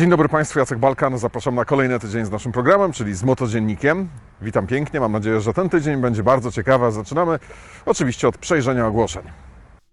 Dzień dobry Państwu, Jacek Balkan. Zapraszam na kolejny tydzień z naszym programem, czyli z Motodziennikiem. Witam pięknie, mam nadzieję, że ten tydzień będzie bardzo ciekawy. Zaczynamy oczywiście od przejrzenia ogłoszeń.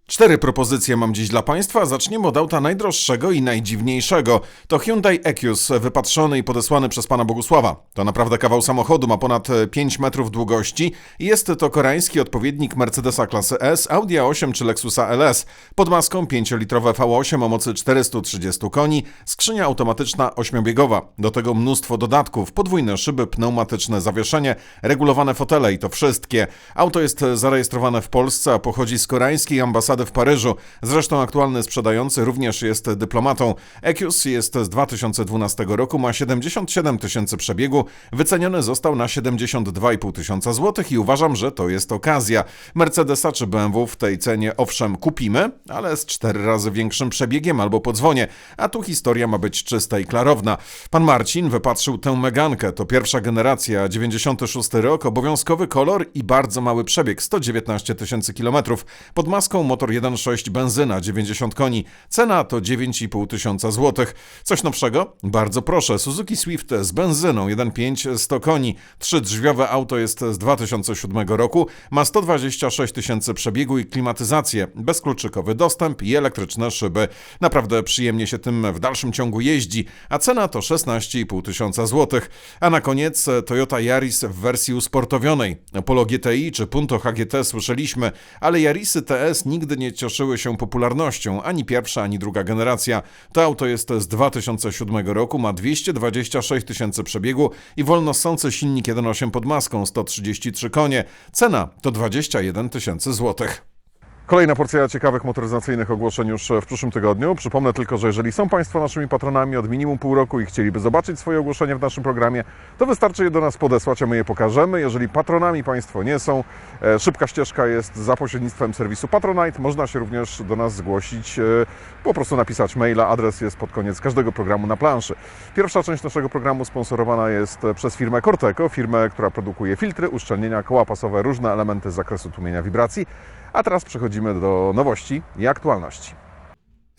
Cztery propozycje mam dziś dla Państwa. Zaczniemy od auta najdroższego i najdziwniejszego. To Hyundai Ekius, wypatrzony i podesłany przez pana Bogusława. To naprawdę kawał samochodu, ma ponad e, 5 metrów długości i jest to koreański odpowiednik Mercedesa klasy S, Audi A8 czy Lexusa LS. Pod maską 5-litrowe V8 o mocy 430 koni, skrzynia automatyczna 8-biegowa. Do tego mnóstwo dodatków, podwójne szyby, pneumatyczne zawieszenie, regulowane fotele i to wszystkie. Auto jest e, zarejestrowane w Polsce, a pochodzi z koreańskiej ambasady w Paryżu. Zresztą aktualny sprzedający również jest dyplomatą. Ekius jest z 2012 roku, ma 77 tysięcy przebiegu, wyceniony został na 72,5 tysiąca złotych i uważam, że to jest okazja. Mercedesa czy BMW w tej cenie owszem kupimy, ale z cztery razy większym przebiegiem albo podzwonie, a tu historia ma być czysta i klarowna. Pan Marcin wypatrzył tę Megankę, to pierwsza generacja, 96 rok, obowiązkowy kolor i bardzo mały przebieg, 119 tysięcy kilometrów. Pod maską motor 1.6 benzyna, 90 koni. Cena to 9,5 tysiąca złotych. Coś nowszego? Bardzo proszę. Suzuki Swift z benzyną 1.5 100 koni. Trzydrzwiowe auto jest z 2007 roku. Ma 126 tysięcy przebiegu i klimatyzację. Bezkluczykowy dostęp i elektryczne szyby. Naprawdę przyjemnie się tym w dalszym ciągu jeździ, a cena to 16,5 tysiąca złotych. A na koniec Toyota Yaris w wersji usportowionej. Polo GTI czy Punto HGT słyszeliśmy, ale Yarisy TS nigdy nie cieszyły się popularnością, ani pierwsza, ani druga generacja. To auto jest z 2007 roku, ma 226 tysięcy przebiegu i wolnossący silnik 1.8 pod maską 133 konie. Cena to 21 tysięcy złotych. Kolejna porcja ciekawych motoryzacyjnych ogłoszeń już w przyszłym tygodniu. Przypomnę tylko, że jeżeli są Państwo naszymi patronami od minimum pół roku i chcieliby zobaczyć swoje ogłoszenie w naszym programie, to wystarczy je do nas podesłać, a my je pokażemy. Jeżeli patronami Państwo nie są, e, szybka ścieżka jest za pośrednictwem serwisu Patronite. Można się również do nas zgłosić, e, po prostu napisać maila. Adres jest pod koniec każdego programu na planszy. Pierwsza część naszego programu sponsorowana jest przez firmę Corteco, firmę, która produkuje filtry, uszczelnienia, koła pasowe, różne elementy z zakresu tłumienia wibracji. A teraz przechodzimy do nowości i aktualności.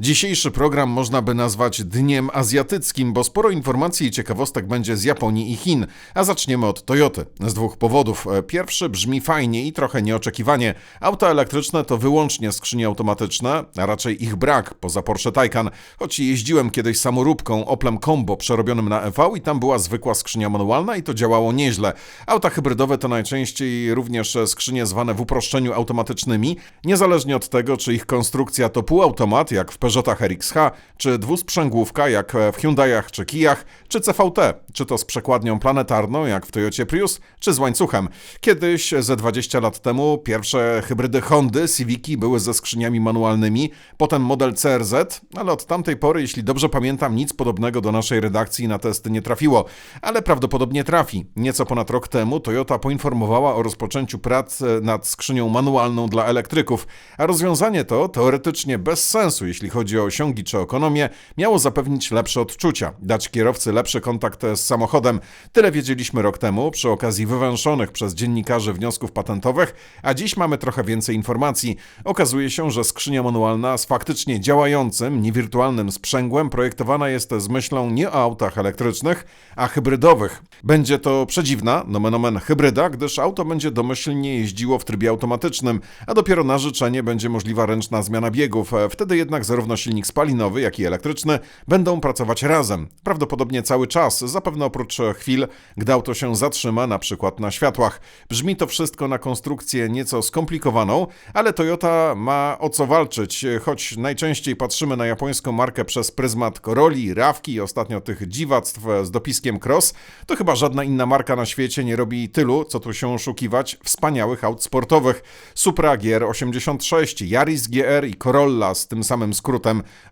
Dzisiejszy program można by nazwać Dniem Azjatyckim, bo sporo informacji i ciekawostek będzie z Japonii i Chin. A zaczniemy od Toyoty. Z dwóch powodów. Pierwszy brzmi fajnie i trochę nieoczekiwanie. Auta elektryczne to wyłącznie skrzynie automatyczne, a raczej ich brak poza Porsche Taycan. Choć jeździłem kiedyś samoróbką Oplem Combo przerobionym na EV i tam była zwykła skrzynia manualna i to działało nieźle. Auta hybrydowe to najczęściej również skrzynie zwane w uproszczeniu automatycznymi, niezależnie od tego, czy ich konstrukcja to półautomat, jak w Peugeotach RXH, czy dwusprzęgłówka, jak w Hyundaiach czy Kijach, czy CVT, czy to z przekładnią planetarną, jak w Toyocie Prius, czy z łańcuchem. Kiedyś, ze 20 lat temu, pierwsze hybrydy Hondy, Civiki były ze skrzyniami manualnymi, potem model CRZ, ale od tamtej pory, jeśli dobrze pamiętam, nic podobnego do naszej redakcji na testy nie trafiło, ale prawdopodobnie trafi. Nieco ponad rok temu Toyota poinformowała o rozpoczęciu prac nad skrzynią manualną dla elektryków, a rozwiązanie to teoretycznie bez sensu, jeśli chodzi o osiągi czy ekonomię, miało zapewnić lepsze odczucia, dać kierowcy lepszy kontakt z samochodem. Tyle wiedzieliśmy rok temu przy okazji wywęszonych przez dziennikarzy wniosków patentowych, a dziś mamy trochę więcej informacji. Okazuje się, że skrzynia manualna z faktycznie działającym, niewirtualnym sprzęgłem projektowana jest z myślą nie o autach elektrycznych, a hybrydowych. Będzie to przedziwna, nomen omen hybryda, gdyż auto będzie domyślnie jeździło w trybie automatycznym, a dopiero na życzenie będzie możliwa ręczna zmiana biegów. Wtedy jednak zarówno silnik spalinowy, jak i elektryczny będą pracować razem. Prawdopodobnie cały czas, zapewne oprócz chwil, gdy auto się zatrzyma, na przykład na światłach. Brzmi to wszystko na konstrukcję nieco skomplikowaną, ale Toyota ma o co walczyć, choć najczęściej patrzymy na japońską markę przez pryzmat Corolli, Rawki i ostatnio tych dziwactw z dopiskiem Cross, to chyba żadna inna marka na świecie nie robi tylu, co tu się oszukiwać, wspaniałych aut sportowych. Supra GR86, Yaris GR i Corolla z tym samym skrótem.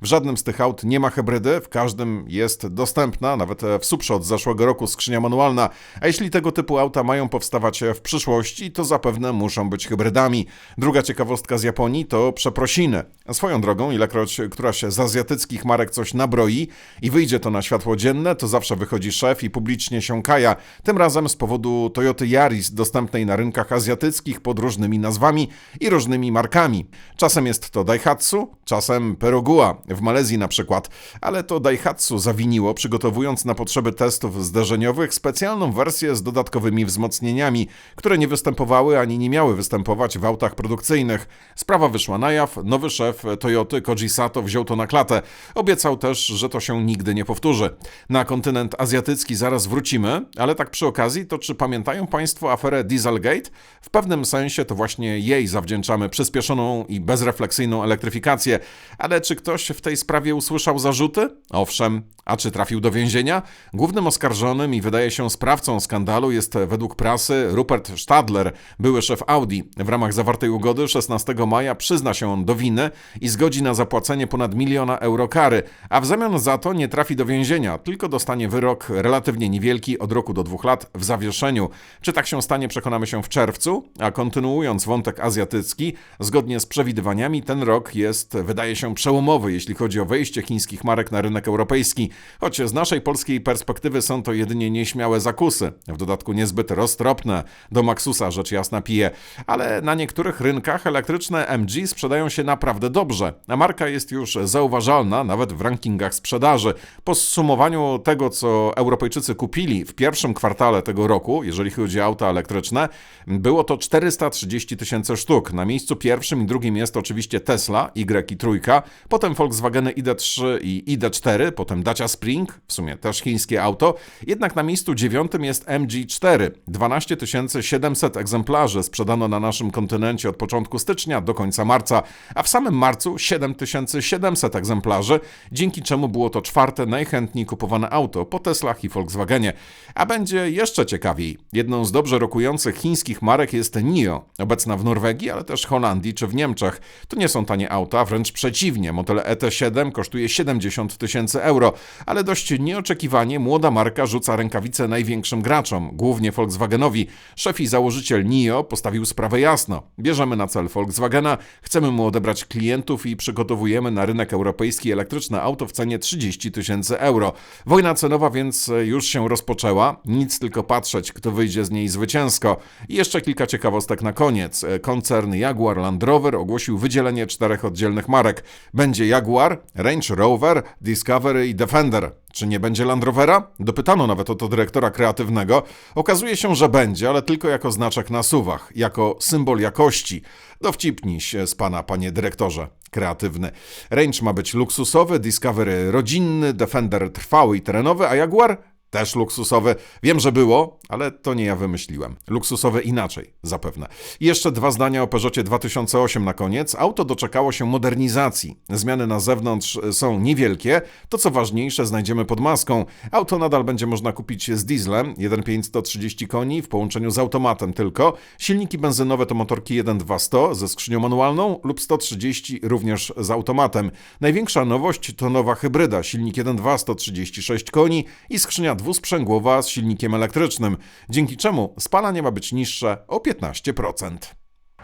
W żadnym z tych aut nie ma hybrydy, w każdym jest dostępna, nawet w Suprze od zeszłego roku skrzynia manualna, a jeśli tego typu auta mają powstawać w przyszłości, to zapewne muszą być hybrydami. Druga ciekawostka z Japonii to przeprosiny. Swoją drogą, ilekroć któraś z azjatyckich marek coś nabroi i wyjdzie to na światło dzienne, to zawsze wychodzi szef i publicznie się kaja. Tym razem z powodu Toyoty Yaris, dostępnej na rynkach azjatyckich pod różnymi nazwami i różnymi markami. Czasem jest to Daihatsu, czasem Peru reguła, w Malezji na przykład, ale to Daihatsu zawiniło, przygotowując na potrzeby testów zderzeniowych specjalną wersję z dodatkowymi wzmocnieniami, które nie występowały ani nie miały występować w autach produkcyjnych. Sprawa wyszła na jaw, nowy szef Toyoty Koji Sato wziął to na klatę. Obiecał też, że to się nigdy nie powtórzy. Na kontynent azjatycki zaraz wrócimy, ale tak przy okazji, to czy pamiętają Państwo aferę Dieselgate? W pewnym sensie to właśnie jej zawdzięczamy przyspieszoną i bezrefleksyjną elektryfikację. Ale czy ktoś w tej sprawie usłyszał zarzuty? Owszem. A czy trafił do więzienia? Głównym oskarżonym i wydaje się sprawcą skandalu jest według prasy Rupert Stadler, były szef Audi. W ramach zawartej ugody 16 maja przyzna się on do winy i zgodzi na zapłacenie ponad miliona euro kary, a w zamian za to nie trafi do więzienia, tylko dostanie wyrok relatywnie niewielki od roku do dwóch lat w zawieszeniu. Czy tak się stanie, przekonamy się w czerwcu, a kontynuując wątek azjatycki, zgodnie z przewidywaniami ten rok jest, wydaje się, przełomowy, jeśli chodzi o wejście chińskich marek na rynek europejski, choć z naszej polskiej perspektywy są to jedynie nieśmiałe zakusy, w dodatku niezbyt roztropne, do Maxusa rzecz jasna pije, ale na niektórych rynkach elektryczne MG sprzedają się naprawdę dobrze, a marka jest już zauważalna nawet w rankingach sprzedaży. Po zsumowaniu tego, co Europejczycy kupili w pierwszym kwartale tego roku, jeżeli chodzi o auta elektryczne, było to 430 tysięcy sztuk. Na miejscu pierwszym i drugim jest oczywiście Tesla, Y i trójka, potem Volkswagen ID3 i ID4, potem Dacia Spring, w sumie też chińskie auto, jednak na miejscu dziewiątym jest MG4. 12 700 egzemplarzy sprzedano na naszym kontynencie od początku stycznia do końca marca, a w samym marcu 7700 egzemplarzy, dzięki czemu było to czwarte najchętniej kupowane auto po Teslach i Volkswagenie. A będzie jeszcze ciekawiej. Jedną z dobrze rokujących chińskich marek jest NIO, obecna w Norwegii, ale też Holandii czy w Niemczech. To nie są tanie auta, wręcz przeciwnie. Model ET7 kosztuje 70 tysięcy euro, ale dość nieoczekiwanie młoda marka rzuca rękawice największym graczom, głównie Volkswagenowi. Szef i założyciel NIO postawił sprawę jasno. Bierzemy na cel Volkswagena, chcemy mu odebrać klientów i przygotowujemy na rynek europejski elektryczne auto w cenie 30 tysięcy euro. Wojna cenowa więc już się rozpoczęła. Nic tylko patrzeć, kto wyjdzie z niej zwycięsko. I jeszcze kilka ciekawostek na koniec. Koncern Jaguar Land Rover ogłosił wydzielenie czterech oddzielnych marek. Będzie Jaguar, Range Rover, Discovery i Defender. Czy nie będzie Land Rovera? Dopytano nawet o to dyrektora kreatywnego. Okazuje się, że będzie, ale tylko jako znaczek na suwach, jako symbol jakości. Dowcipnij się z pana, panie dyrektorze kreatywny. Range ma być luksusowy, Discovery rodzinny, Defender trwały i terenowy, a Jaguar też luksusowy. Wiem, że było, ale to nie ja wymyśliłem. Luksusowe inaczej, zapewne. I jeszcze dwa zdania o Peugeotie 2008 na koniec. Auto doczekało się modernizacji. Zmiany na zewnątrz są niewielkie. To co ważniejsze znajdziemy pod maską. Auto nadal będzie można kupić z dieslem 1.5 130 koni w połączeniu z automatem tylko. Silniki benzynowe to motorki 1.2 100 ze skrzynią manualną lub 130 również z automatem. Największa nowość to nowa hybryda. Silnik 1.2 136 koni i skrzynia dwusprzęgłowa z silnikiem elektrycznym, dzięki czemu spalanie ma być niższe o 15%.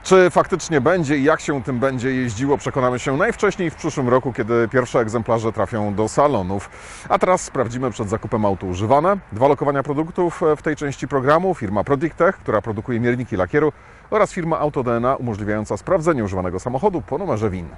Czy faktycznie będzie i jak się tym będzie jeździło, przekonamy się najwcześniej w przyszłym roku, kiedy pierwsze egzemplarze trafią do salonów. A teraz sprawdzimy przed zakupem auto używane. Dwa lokowania produktów w tej części programu. Firma Prodictech, która produkuje mierniki lakieru oraz firma AutoDNA umożliwiająca sprawdzenie używanego samochodu po numerze WIN.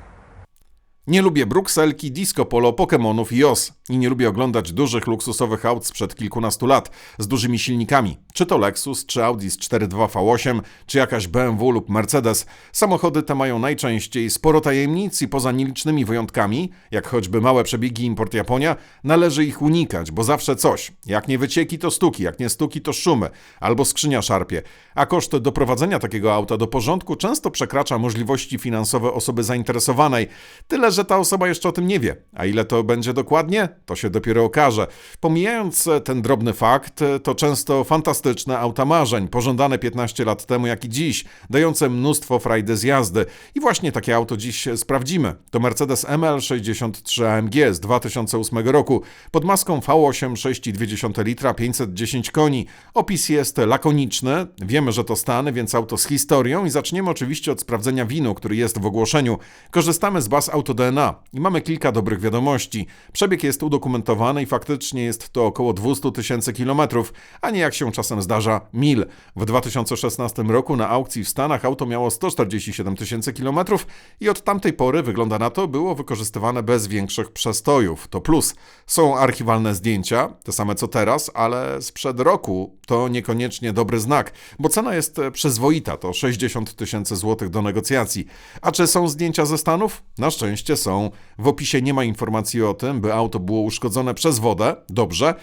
Nie lubię Brukselki, Disco Polo, Pokémonów i OS. I nie lubię oglądać dużych, luksusowych aut sprzed kilkunastu lat z dużymi silnikami. Czy to Lexus, czy Audi z 4.2 V8, czy jakaś BMW lub Mercedes. Samochody te mają najczęściej sporo tajemnic i poza nielicznymi wyjątkami, jak choćby małe przebiegi import Japonia, należy ich unikać, bo zawsze coś. Jak nie wycieki, to stuki, jak nie stuki, to szumy, albo skrzynia szarpie. A koszt doprowadzenia takiego auta do porządku często przekracza możliwości finansowe osoby zainteresowanej. Tyle, że ta osoba jeszcze o tym nie wie. A ile to będzie dokładnie, to się dopiero okaże. Pomijając ten drobny fakt, to często fantastyczne auta marzeń, pożądane 15 lat temu, jak i dziś, dające mnóstwo frajdy z jazdy. I właśnie takie auto dziś sprawdzimy. To Mercedes ML63 AMG z 2008 roku, pod maską V8 6,2 litra, 510 koni. Opis jest lakoniczny, wiemy, że to Stany, więc auto z historią i zaczniemy oczywiście od sprawdzenia winu, który jest w ogłoszeniu. Korzystamy z baz Autodena DNA. I mamy kilka dobrych wiadomości. Przebieg jest udokumentowany i faktycznie jest to około 200 tysięcy kilometrów, a nie jak się czasem zdarza mil. W 2016 roku na aukcji w Stanach auto miało 147 tysięcy kilometrów i od tamtej pory wygląda na to było wykorzystywane bez większych przestojów. To plus. Są archiwalne zdjęcia, te same co teraz, ale sprzed roku to niekoniecznie dobry znak, bo cena jest przyzwoita, to 60 tysięcy złotych do negocjacji. A czy są zdjęcia ze Stanów? Na szczęście są. W opisie nie ma informacji o tym, by auto było uszkodzone przez wodę, dobrze,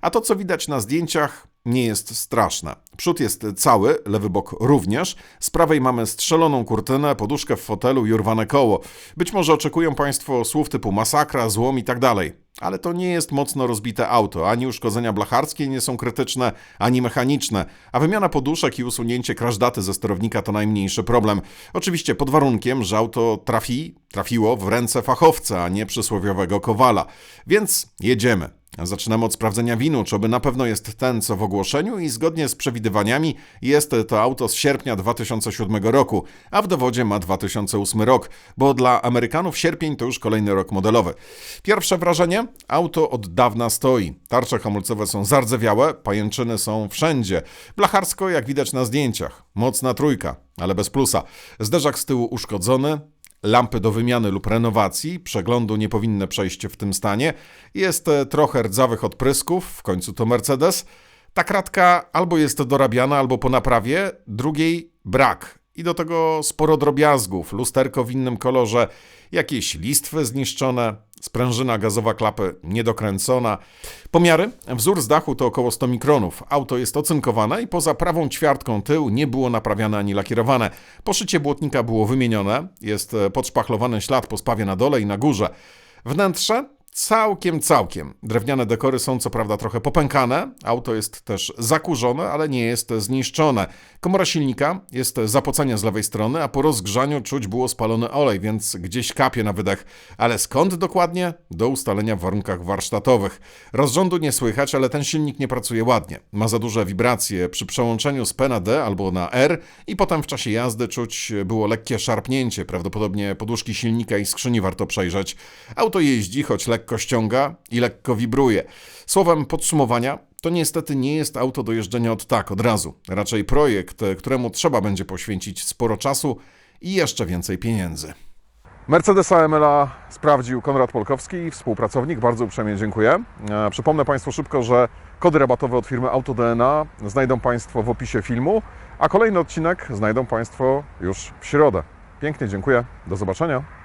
a to co widać na zdjęciach nie jest straszne. Przód jest cały, lewy bok również. Z prawej mamy strzeloną kurtynę, poduszkę w fotelu i urwane koło. Być może oczekują Państwo słów typu masakra, złom i tak dalej. Ale to nie jest mocno rozbite auto. Ani uszkodzenia blacharskie nie są krytyczne, ani mechaniczne. A wymiana poduszek i usunięcie kraszdaty ze sterownika to najmniejszy problem. Oczywiście pod warunkiem, że auto trafi, trafiło w ręce fachowca, a nie przysłowiowego kowala. Więc jedziemy. Zaczynamy od sprawdzenia winu, czy oby na pewno jest ten, co w ogłoszeniu i zgodnie z przewidywaniami jest to auto z sierpnia 2007 roku, a w dowodzie ma 2008 rok, bo dla Amerykanów sierpień to już kolejny rok modelowy. Pierwsze wrażenie? Auto od dawna stoi. Tarcze hamulcowe są zardzewiałe, pajęczyny są wszędzie. Blacharsko, jak widać na zdjęciach. Mocna trójka, ale bez plusa. Zderzak z tyłu uszkodzony, Lampy do wymiany lub renowacji, przeglądu nie powinny przejść w tym stanie. Jest e, trochę rdzawych odprysków, w końcu to Mercedes. Ta kratka albo jest dorabiana, albo po naprawie, drugiej brak. I do tego sporo drobiazgów, lusterko w innym kolorze, jakieś listwy zniszczone, sprężyna gazowa klapy niedokręcona. Pomiary? Wzór z dachu to około 100 mikronów. Auto jest ocynkowane i poza prawą ćwiartką tył nie było naprawiane ani lakierowane. Poszycie błotnika było wymienione, jest podszpachlowany ślad po spawie na dole i na górze. Wnętrze Całkiem, całkiem. Drewniane dekory są co prawda trochę popękane, auto jest też zakurzone, ale nie jest zniszczone. Komora silnika jest zapocenia z lewej strony, a po rozgrzaniu czuć było spalony olej, więc gdzieś kapie na wydech. Ale skąd dokładnie? Do ustalenia w warunkach warsztatowych. Rozrządu nie słychać, ale ten silnik nie pracuje ładnie. Ma za duże wibracje przy przełączeniu z P na D albo na R i potem w czasie jazdy czuć było lekkie szarpnięcie, prawdopodobnie poduszki silnika i skrzyni warto przejrzeć. Auto jeździ, choć lekko lekko ściąga i lekko wibruje. Słowem podsumowania, to niestety nie jest auto do jeżdżenia od tak, od razu. Raczej projekt, któremu trzeba będzie poświęcić sporo czasu i jeszcze więcej pieniędzy. Mercedes AML sprawdził Konrad Polkowski, współpracownik. Bardzo uprzejmie dziękuję. E, przypomnę Państwu szybko, że kody rabatowe od firmy AutoDNA znajdą Państwo w opisie filmu, a kolejny odcinek znajdą Państwo już w środę. Pięknie dziękuję. Do zobaczenia.